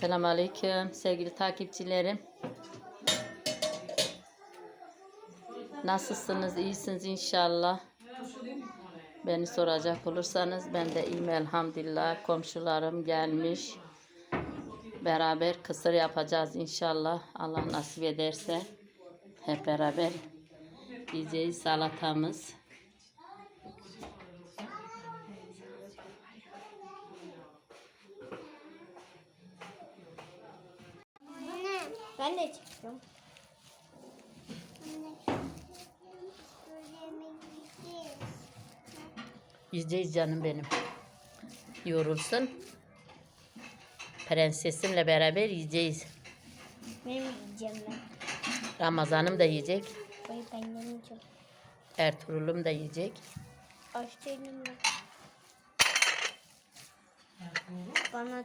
Selamun Aleyküm sevgili takipçilerim. Nasılsınız? İyisiniz inşallah. Beni soracak olursanız ben de iyiyim elhamdülillah. Komşularım gelmiş. Beraber kısır yapacağız inşallah. Allah nasip ederse hep beraber yiyeceğiz salatamız. Ben de çıktım. Yiyeceğiz canım benim. Yorulsun. Prensesimle beraber yiyeceğiz. Benim yiyeceğim ben. Ramazan'ım da yiyecek. Hayır ben yemeyeceğim. Ertuğrul'um da yiyecek. Aç değilim ben. Bana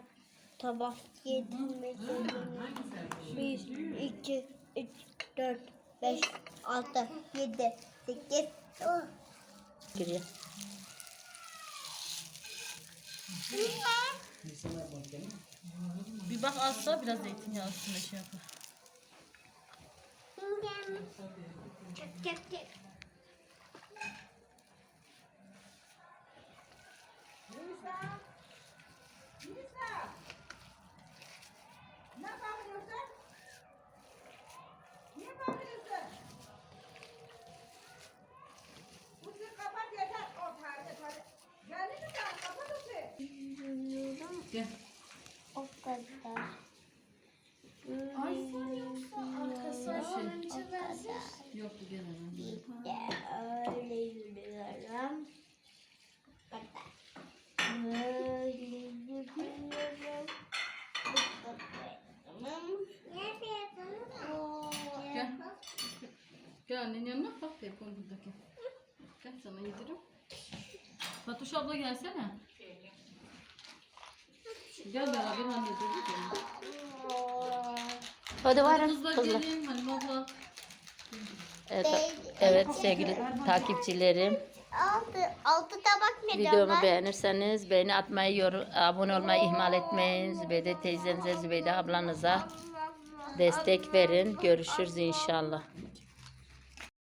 tabak yedirmedi. Bir, iki, üç, dört, beş, altı, yedi, sekiz, on. Giriyor. Bir bak azsa biraz zeytinyağı üstüne şey yapar. Çek, çek, çek. Gel. O kadar. O kadar. Yoktu gel hemen. İşte öyle yürüyorum. Bu kadar. Böyle yürüyorum. Bu kadar. Ne yapıyorsun? Gel. Gel annenin yanına bak telefon burada gel. Gel sana yedirim. Fatoş abla gelsene. Gel beraber anne dur. Hadi varın Kızlar abla. Evet, evet sevgili takipçilerim. Altı, altı tabak ne Videomu diyorlar? beğenirseniz beğeni atmayı, yorum, abone olmayı ihmal etmeyin. Zübeyde teyzenize, Zübeyde ablanıza destek verin. Görüşürüz inşallah.